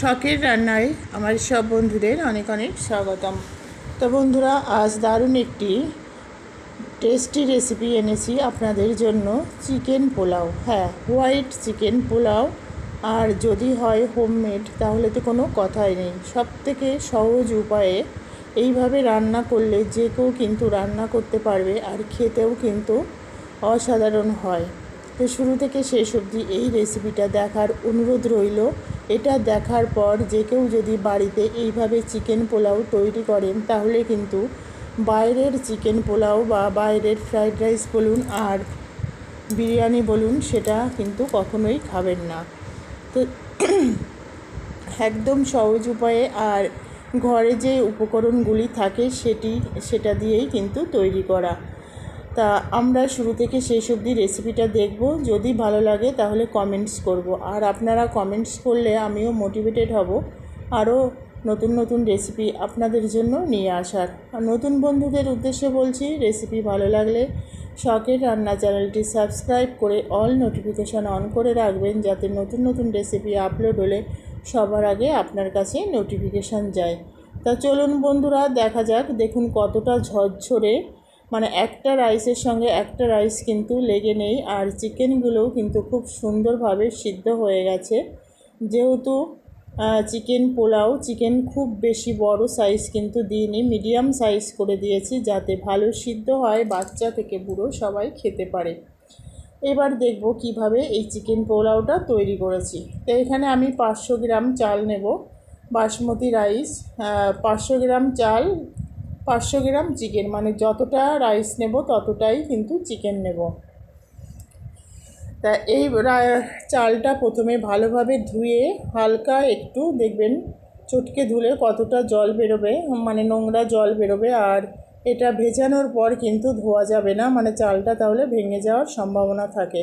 শখের রান্নায় আমার সব বন্ধুদের অনেক অনেক স্বাগতম। তো বন্ধুরা, আজ দারুণ একটি টেস্টি রেসিপি এনেছি আপনাদের জন্য। চিকেন পোলাও। হ্যাঁ হোয়াইট চিকেন পোলাও। আর যদি হয় হোমমেড তাহলে তো কোনো কথাই নেই। সব থেকে সহজ উপায়ে এইভাবে রান্না করলে যে কেউ কিন্তু রান্না করতে পারবে আর খেতেও কিন্তু অসাধারণ হয়। তো শুরু থেকে শেষ অবধি এই রেসিপিটা দেখার অনুরোধ রইল। এটা দেখার পর যে কেউ যদি বাড়িতে এইভাবে চিকেন পোলাও তৈরি করেন, তাহলে কিন্তু বাইরের চিকেন পোলাও বা বাইরের ফ্রাইড রাইস বলুন আর বিরিয়ানি বলুন, সেটা কিন্তু কখনোই খাবেন না। তো একদম সহজ উপায়ে আর ঘরে যে উপকরণগুলি থাকে সেটি, সেটা দিয়েই কিন্তু তৈরি করা। তা আমরা শুরু থেকে শেষ অবধি রেসিপিটা দেখব। যদি ভালো লাগে তাহলে কমেন্টস করব। আর আপনারা কমেন্টস করলে আমিও মোটিভেটেড হব আরও নতুন নতুন রেসিপি আপনাদের জন্য নিয়ে আসার। আর নতুন বন্ধুদের উদ্দেশ্যে বলছি রেসিপি ভালো লাগলে শখের রান্না চ্যানেলটি সাবস্ক্রাইব করে অল নোটিফিকেশান অন করে রাখবেন যাতে নতুন নতুন রেসিপি আপলোড হলে সবার আগে আপনার কাছে নোটিফিকেশান যায়। তা চলুন বন্ধুরা, দেখা যাক দেখুন কতটা ঝরঝরে মানে একটা রাইসের সঙ্গে একটা রাইস কিন্তু লেগে নেই, আর চিকেনগুলোও কিন্তু খুব সুন্দরভাবে সিদ্ধ হয়ে গেছে। যেহেতু চিকেন পোলাও চিকেন খুব বেশি বড় সাইজ কিন্তু দিইনি মিডিয়াম সাইজ করে দিয়েছি যাতে ভালো সিদ্ধ হয়, বাচ্চা থেকে বুড়ো সবাই খেতে পারে। এবার দেখব কীভাবে এই চিকেন পোলাওটা তৈরি করেছি। তো এখানে আমি পাঁচশো গ্রাম চাল নেব, বাসমতি রাইস পাঁচশো গ্রাম চাল পাঁচশো গ্রাম চিকেন। মানে যতটা রাইস নেব, ততটাই কিন্তু চিকেন নেব। তা এই চালটা প্রথমে ভালোভাবে ধুয়ে হালকা একটু দেখবেন চটকে ধুলে কতটা জল বেরোবে মানে নোংরা জল বেরোবে। আর এটা ভেজানোর পর কিন্তু ধোয়া যাবে না মানে চালটা তাহলে ভেঙে যাওয়ার সম্ভাবনা থাকে।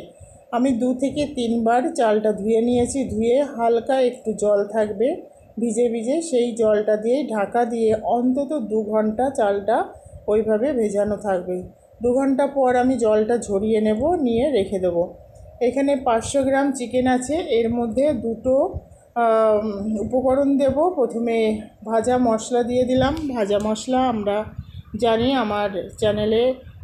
আমি দু থেকে তিনবার চালটা ধুয়ে নিয়েছি, ধুয়ে হালকা একটু জল থাকবে। ভিজে ভিজে সেই জলটা দিয়ে ঢাকা দিয়ে অন্তত দু ঘণ্টা চালটা ওইভাবে ভেজানো থাকবে। দু ঘণ্টা পর আমি জলটা ঝরিয়ে নেব, নিয়ে রেখে দেবো। এখানে পাঁচশো গ্রাম চিকেন আছে, এর মধ্যে দুটো উপকরণ দেব। প্রথমে ভাজা মশলা দিয়ে দিলাম। ভাজা মশলা আমরা জানি, আমার চ্যানেলে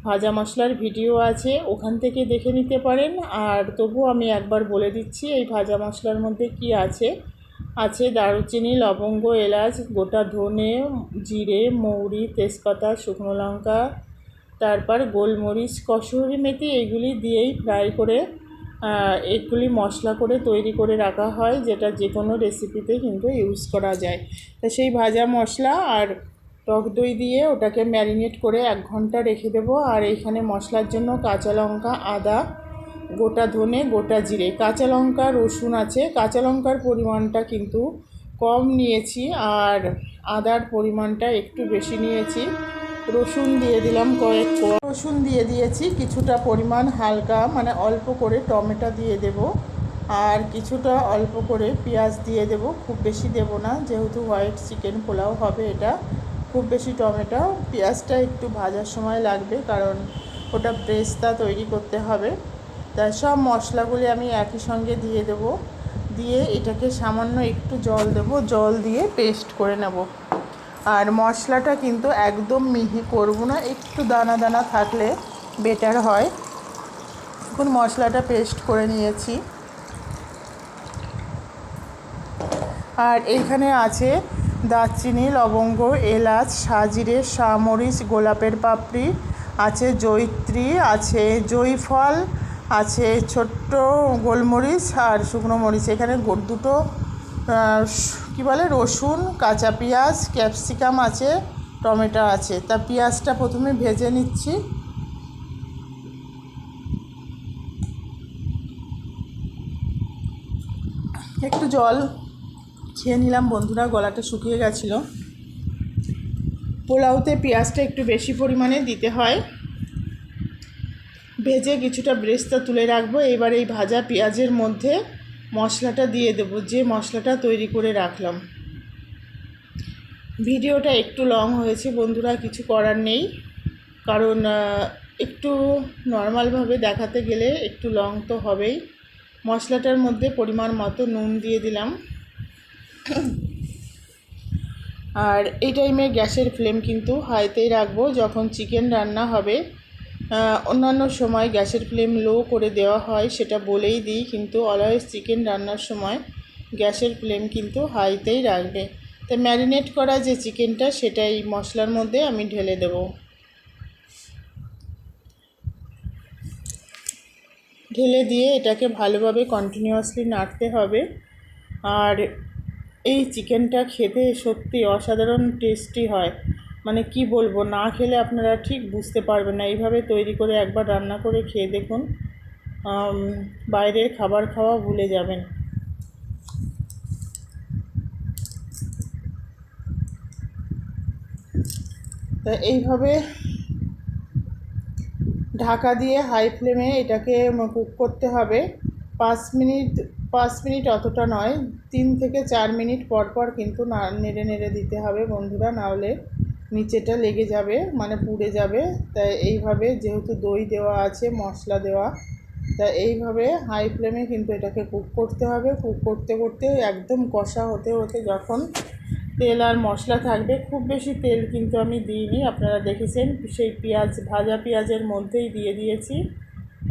ভাজা মশলার ভিডিও আছে, ওখান থেকে দেখে নিতে পারেন। আর তবু আমি একবার বলে দিচ্ছি, এই ভাজা মশলার মধ্যে কি আছে। আছে দারুচিনি, লবঙ্গ, এলাচ, গোটা ধনে, জিরে, মৌরি, তেজপাতা, শুকনো লঙ্কা, তারপর গোলমরিচ, কসুরি মেথি, এগুলি দিয়েই ফ্রাই করে এগুলি মশলা করে তৈরি করে রাখা হয়, যেটা যে কোনো রেসিপিতে কিন্তু ইউজ করা যায়। তা সেই ভাজা মশলা আর টক দই দিয়ে ওটাকে ম্যারিনেট করে এক ঘণ্টা রেখে দেবো। আর এইখানে মশলার জন্য কাঁচা লঙ্কা, আদা গোটা ধনে, গোটা জিরে। কাঁচা লঙ্কা, রসুন আছে। কাঁচা লঙ্কার পরিমাণটা কিন্তু কম নিয়েছি আর আদার পরিমাণটা একটু বেশি নিয়েছি। রসুন দিয়ে দিলাম কয়েক রসুন দিয়ে দিয়েছি, কিছুটা পরিমাণ হালকা মানে অল্প করে টমেটো দিয়ে দেব। আর কিছুটা অল্প করে পেঁয়াজ দিয়ে দেব। খুব বেশি দেব না, যেহেতু হোয়াইট চিকেন পোলাও হবে এটা। খুব বেশি টমেটো। পেঁয়াজটা একটু ভাজার সময় লাগবে, কারণ ওটা ব্রেস্তা তৈরি করতে হবে। তাই সব মশলাগুলি আমি একই সঙ্গে দিয়ে দেব। দিয়ে এটাকে সামান্য একটু জল দেব, জল দিয়ে পেস্ট করে নেব। আর মশলাটা কিন্তু একদম মিহি করব না, একটু দানা দানা থাকলে বেটার হয়। এখন মশলাটা পেস্ট করে নিয়েছি। আর এইখানে আছে দারচিনি, লবঙ্গ, এলাচ, সাজিরে শামরিচ গোলাপের পাপড়ি, আছে জৈত্রী আছে জয়ফল আছে ছোট্ট গোলমরিচ আর শুকনো মরিচ। এখানে দুটো কী বলে, রসুন, কাঁচা পেঁয়াজ, ক্যাপসিকাম আছে, টমেটো আছে। তা পেঁয়াজটা প্রথমে ভেজে নিচ্ছি। একটু জল খেয়ে নিলাম, বন্ধুরা, গলাটা শুকিয়ে গেছিল। পোলাওতে পেঁয়াজটা একটু বেশি পরিমাণে দিতে হয়। ভেজে কিছুটা ব্রেস্তা তুলে রাখব। এবার এই ভাজা পেঁয়াজের মধ্যে মশলাটা দিয়ে দেবো। যে মশলাটা তৈরি করে রাখলাম। ভিডিওটা একটু লং হয়েছে বন্ধুরা, কিছু করার নেই। কারণ একটু নর্মালভাবে দেখাতে গেলে একটু লং তো হবেই। মশলাটার মধ্যে পরিমাণ মতো নুন দিয়ে দিলাম। আর এই টাইমে গ্যাসের ফ্লেম কিন্তু হাইতেই রাখব। যখন চিকেন রান্না হবে অন্যান্য সময় গ্যাসের ফ্লেম লো করে দেওয়া হয়, সেটা বলেই দিই, কিন্তু অলওয়েজ চিকেন রান্নার সময় গ্যাসের ফ্লেম কিন্তু হাইতেই রাখবে। তো ম্যারিনেট করা যে চিকেনটা সেটা এই মশলার মধ্যে আমি ঢেলে দেবো। ঢেলে দিয়ে এটাকে ভালোভাবে কন্টিনিউয়াসলি নাড়তে হবে। আর এই চিকেনটা খেতে সত্যি অসাধারণ টেস্টি হয়। মানে কি বলব, না খেলে আপনারা ঠিক বুঝতে পারবেন না। এইভাবে তৈরি করে একবার রান্না করে খেয়ে দেখুন বাইরের খাবার খাওয়া ভুলে যাবেন। তা এইভাবে ঢাকা দিয়ে হাই ফ্লেমে এটাকে কুক করতে হবে। পাঁচ মিনিট পাঁচ মিনিট অতটা নয়, তিন থেকে চার মিনিট পর পর কিন্তু নেড়ে নেড়ে দিতে হবে বন্ধুরা। নাহলে নিচেটা লেগে যাবে মানে পুড়ে যাবে। তাই এইভাবে যেহেতু দই দেওয়া আছে, মশলা দেওয়া, তা এইভাবে হাই ফ্লেমে কিন্তু এটাকে কুক করতে হবে। কুক করতে করতে একদম কষা হতে হতে যখন তেল আর মশলা থাকবে, খুব বেশি তেল কিন্তু আমি দিইনি, আপনারা দেখেছেন। সেই পেঁয়াজ, ভাজা পেঁয়াজের মধ্যেই দিয়ে দিয়েছি।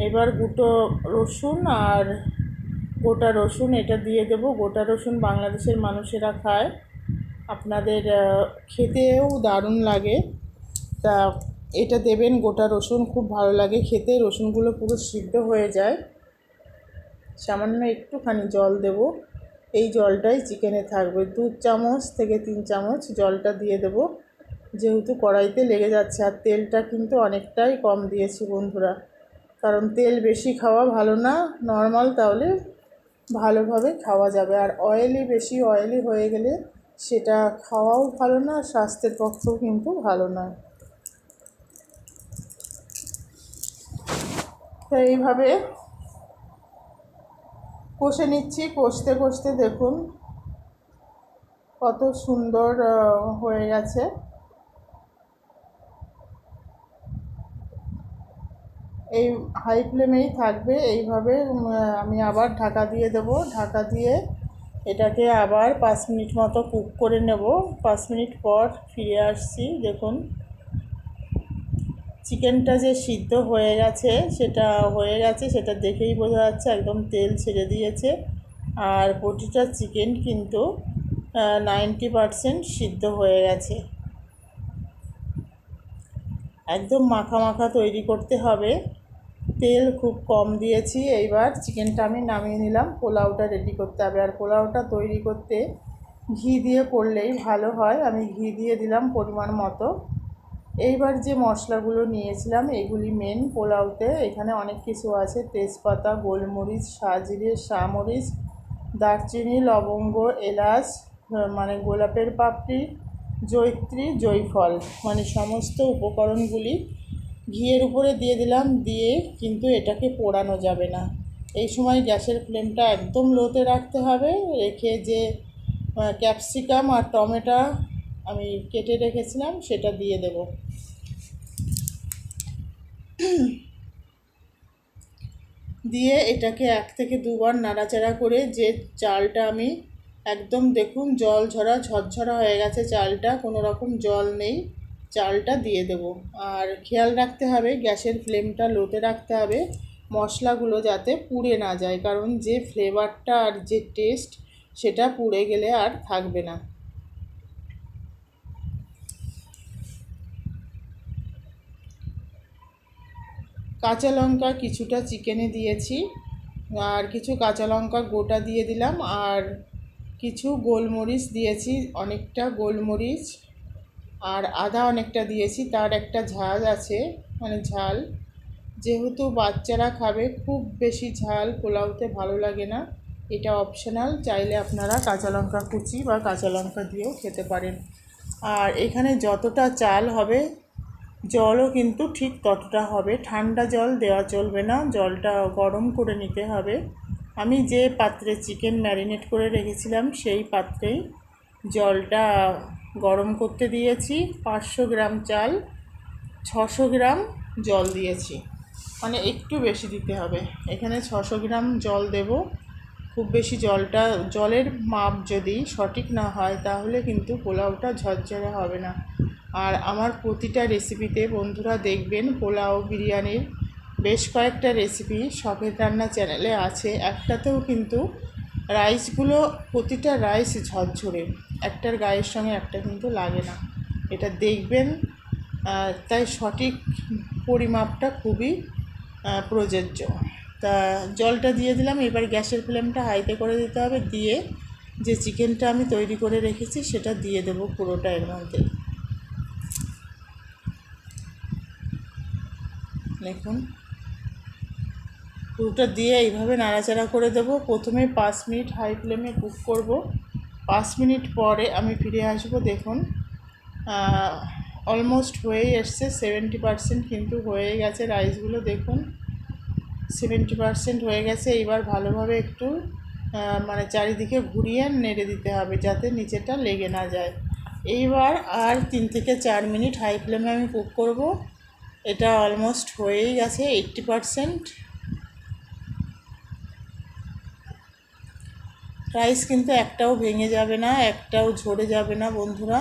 এবার গুঁটো রসুন আর গোটা রসুন, এটা দিয়ে দেবো। গোটা রসুন বাংলাদেশের মানুষেরা খায়। আপনাদের খেতেও দারুণ লাগে। তা এটা দেবেন গোটা রসুন, খুব ভালো লাগে খেতে। রসুনগুলো পুরো সিদ্ধ হয়ে যায়। সামান্য একটুখানি জল দেব। এই জলটাই চিকেনে থাকবে। দু চামচ থেকে তিন চামচ জলটা দিয়ে দেব। যেহেতু কড়াইতে লেগে যাচ্ছে, আর তেলটা কিন্তু অনেকটাই কম দিয়েছি বন্ধুরা। কারণ তেল বেশি খাওয়া ভালো না, নর্মাল তাহলে ভালোভাবে খাওয়া যাবে। আর অয়েলি বেশি অয়েলি হয়ে গেলে সেটা খাওয়াও ভালো না, স্বাস্থ্যের পক্ষেও কিন্তু ভালো নয় তো এইভাবে কষে নিচ্ছি, কষতে কষতে দেখুন কত সুন্দর হয়ে গেছে। এই হাই ফ্লেমেই থাকবে, এইভাবে আমি আবার ঢাকা দিয়ে দেবো। ঢাকা দিয়ে এটাকে আবার পাঁচ মিনিট মতো কুক করে নেব। পাঁচ মিনিট পর ফিরে আসছি, দেখুন। চিকেনটা যে সিদ্ধ হয়ে গেছে, সেটা হয়ে গেছে, সেটা দেখেই বোঝা যাচ্ছে একদম তেল ছেড়ে দিয়েছে। আর প্রতিটা চিকেন কিন্তু নাইনটি পারসেন্ট সিদ্ধ হয়ে গেছে। একদম মাখা মাখা তৈরি করতে হবে। তেল খুব কম দিয়েছি, এইবার চিকেনটা আমি নামিয়ে নিলাম। পোলাওটা রেডি করতে হবে। আর পোলাওটা তৈরি করতে ঘি দিয়ে করলেই ভালো হয়। আমি ঘি দিয়ে দিলাম পরিমাণ মতো। এইবার যে মশলাগুলো নিয়েছিলাম, এগুলি মেন পোলাওতে। এখানে অনেক কিছু আছে। তেজপাতা, গোলমরিচ সাজিরে সামরিচ দারচিনি, লবঙ্গ, এলাচ মানে গোলাপের পাপড়ি জৈত্রী জয়ফল মানে সমস্ত উপকরণগুলি ঘিয়ের উপরে দিয়ে দিলাম, দিয়ে কিন্তু এটাকে পোড়ানো যাবে না। এই সময় গ্যাসের ফ্লেমটা একদম লোতে রাখতে হবে, রেখে যে ক্যাপসিকাম আর টমেটো আমি কেটে রেখেছিলাম, সেটা দিয়ে দেব। দিয়ে এটাকে এক থেকে দুবার নাড়াচাড়া করে যে চালটা আমি একদম দেখুন জল ঝরা ঝরঝরা হয়ে গেছে চালটা, কোনো রকম জল নেই। চালটা দিয়ে দেব। আর খেয়াল রাখতে হবে, গ্যাসের ফ্লেমটা লোতে রাখতে হবে, মশলাগুলো যাতে পুড়ে না যায়, কারণ যে ফ্লেভারটা আর যে টেস্ট সেটা পুড়ে গেলে আর থাকবে না। কাঁচা লঙ্কা কিছুটা চিকেনে দিয়েছি, আর কিছু কাঁচা লঙ্কা গোটা দিয়ে দিলাম, আর কিছু গোলমরিচ দিয়েছি, অনেকটা গোলমরিচ। আর আদা অনেকটা দিয়েছি, তার একটা ঝাল আছে মানে ঝাল। যেহেতু বাচ্চারা খাবে, খুব বেশি ঝাল পোলাওতে ভালো লাগে না। এটা অপশনাল চাইলে আপনারা কাঁচা লঙ্কা কুচি বা কাঁচা লঙ্কা দিয়েও খেতে পারেন। আর এখানে যতটা চাল হবে, জলও কিন্তু ঠিক ততটা হবে। ঠান্ডা জল দেওয়া চলবে না, জলটা গরম করে নিতে হবে। আমি যে পাত্রে চিকেন ম্যারিনেট করে রেখেছিলাম, সেই পাত্রেই জলটা গরম করতে দিয়েছি, পাঁচশো গ্রাম চাল, ছশো গ্রাম জল দিয়েছি। মানে একটু বেশি দিতে হবে। এখানে ছশো গ্রাম জল দেব। খুব বেশি জলটা, জলের মাপ যদি সঠিক না হয়, তাহলে কিন্তু পোলাওটা ঝরঝরে হবে না। আর আমার প্রতিটা রেসিপিতে বন্ধুরা দেখবেন, পোলাও বিরিয়ানির বেশ কয়েকটা রেসিপি শখের রান্না চ্যানেলে আছে। একটাতেও কিন্তু রাইসগুলো প্রতিটা রাইস ঝরঝরে। একটার গায়ের সঙ্গে একটা কিন্তু লাগে না। এটা দেখবেন তাই সঠিক পরিমাপটা খুবই প্রযোজ্য। তা জলটা দিয়ে দিলাম, এবার গ্যাসের ফ্লেমটা হাইতে করে দিতে হবে। দিয়ে যে চিকেনটা আমি তৈরি করে রেখেছি, সেটা দিয়ে দেবো পুরোটা এর মধ্যে। দেখুন। পুরোটা দিয়ে এইভাবে নাড়াচাড়া করে দেবো। প্রথমে পাঁচ মিনিট হাই ফ্লেমে কুক করব। পাঁচ মিনিট পরে আমি ফিরে আসব, দেখুন। অলমোস্ট হয়েই এসছে সেভেন্টি পারসেন্ট কিন্তু হয়ে গেছে রাইসগুলো দেখুন। সেভেন্টি পারসেন্ট হয়ে গেছে, এইবার ভালোভাবে একটু মানে চারিদিকে ঘুরিয়ে নেড়ে দিতে হবে যাতে নিচেটা লেগে না যায়। এইবার আর তিন থেকে চার মিনিট হাই ফ্লেমে আমি কুক করব। এটা অলমোস্ট হয়েই গেছে এইট্টি পারসেন্ট রাইস কিন্তু একটাও ভেঙে যাবে না, একটাও ঝরে যাবে না বন্ধুরা।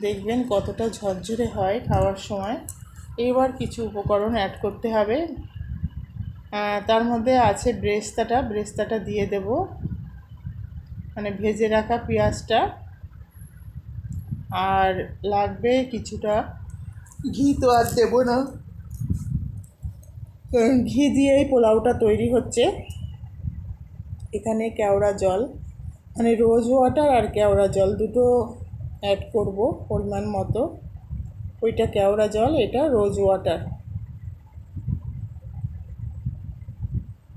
দেখবেন কতটা ঝরঝরে হয় খাওয়ার সময়। এবার কিছু উপকরণ অ্যাড করতে হবে। তার মধ্যে আছে ব্রেস্তাটা। ব্রেস্তাটা দিয়ে দেব। মানে ভেজে রাখা পেঁয়াজটা। আর লাগবে কিছুটা ঘি তো আর দেবো না। ঘি দিয়েই পোলাওটা তৈরি হচ্ছে। এখানে কেওড়া জল মানে রোজ ওয়াটার আর কেওড়া জল দুটো অ্যাড করব পরিমাণ মতো। ওইটা কেওড়া জল, এটা রোজ ওয়াটার।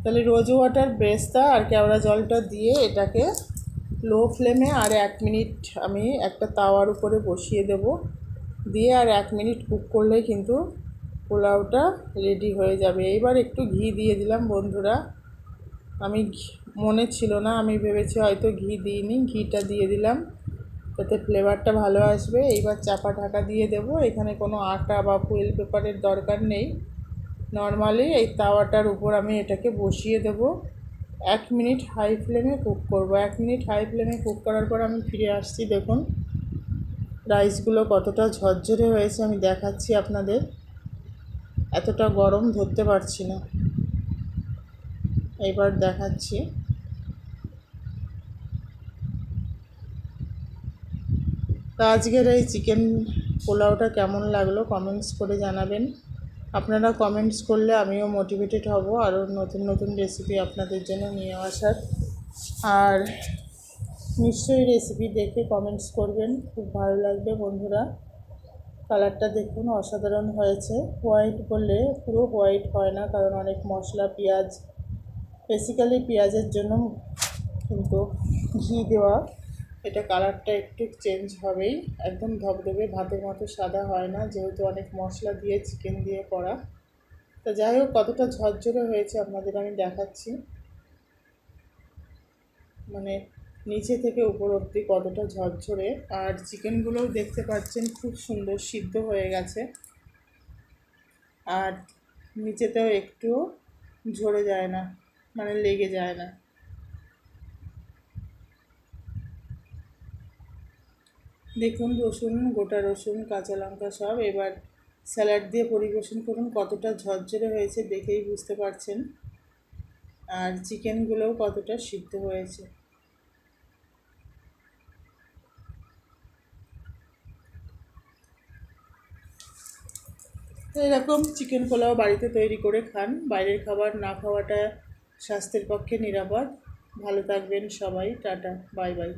তাহলে রোজ ওয়াটার বেস্তা আর কেওড়া জলটা দিয়ে এটাকে লো ফ্লেমে আর এক মিনিট আমি একটা তাওয়ার উপরে বসিয়ে দেব। দিয়ে আর এক মিনিট কুক করলেই কিন্তু পোলাওটা রেডি হয়ে যাবে। এইবার একটু ঘি দিয়ে দিলাম বন্ধুরা। আমি মনে ছিল না, আমি ভেবেছি হয়তো ঘি দিইনি, ঘিটা দিয়ে দিলাম। যাতে ফ্লেভারটা ভালো আসবে। এইবার চাপা ঢাকা দিয়ে দেব। এখানে কোনো আটা বা ফুয়েল পেপারের দরকার নেই। নর্মালি এই তাওয়াটার উপর আমি এটাকে বসিয়ে দেব। এক মিনিট হাই ফ্লেমে কুক করব। এক মিনিট হাই ফ্লেমে কুক করার পর আমি ফিরে আসছি, দেখুন। রাইসগুলো কতটা ঝরঝরে হয়েছে, আমি দেখাচ্ছি আপনাদের। এতটা গরম ধরতে পারছি না। এবার দেখাচ্ছি। তো আজকের এই চিকেন পোলাওটা কেমন লাগল কমেন্টস করে জানাবেন। আপনারা কমেন্টস করলে আমিও মোটিভেটেড হব আরও নতুন নতুন রেসিপি আপনাদের জন্য নিয়ে আসার। আর নিশ্চয়ই রেসিপি দেখে কমেন্টস করবেন, খুব ভালো লাগবে বন্ধুরা। কালারটা দেখুন, অসাধারণ হয়েছে। হোয়াইট করলে পুরো হোয়াইট হয় না, কারণ অনেক মশলা, পেঁয়াজ। বেসিক্যালি পেঁয়াজের জন্য কিন্তু ঘি দেওয়া এটা কালারটা একটু চেঞ্জ হবেই। একদম ধবধবে, ভাতের মতো সাদা হয় না, যেহেতু অনেক মশলা দিয়ে চিকেন দিয়ে করা। তো যাই হোক, কতটা ঝরঝরে হয়েছে আপনাদের আমি দেখাচ্ছি। মানে নিচে থেকে উপর অবধি কতটা ঝরঝরে। আর চিকেনগুলোও দেখতে পাচ্ছেন, খুব সুন্দর সিদ্ধ হয়ে গেছে। আর নিচেতেও একটু ঝরে যায় না মানে লেগে যায় না। দেখুন, রসুন, গোটা রসুন, কাঁচা লঙ্কা সব এবার স্যালাড দিয়ে পরিবেশন করুন, কতটা ঝরঝরে হয়েছে দেখেই বুঝতে পারছেন। আর চিকেনগুলোও কতটা সিদ্ধ হয়েছে। এরকম চিকেন পোলাও বাড়িতে তৈরি করে খান। বাইরের খাবার না খাওয়াটা স্বাস্থ্যের পক্ষে নিরাপদ। ভালো থাকবেন সবাই, টাটা, বাই বাই।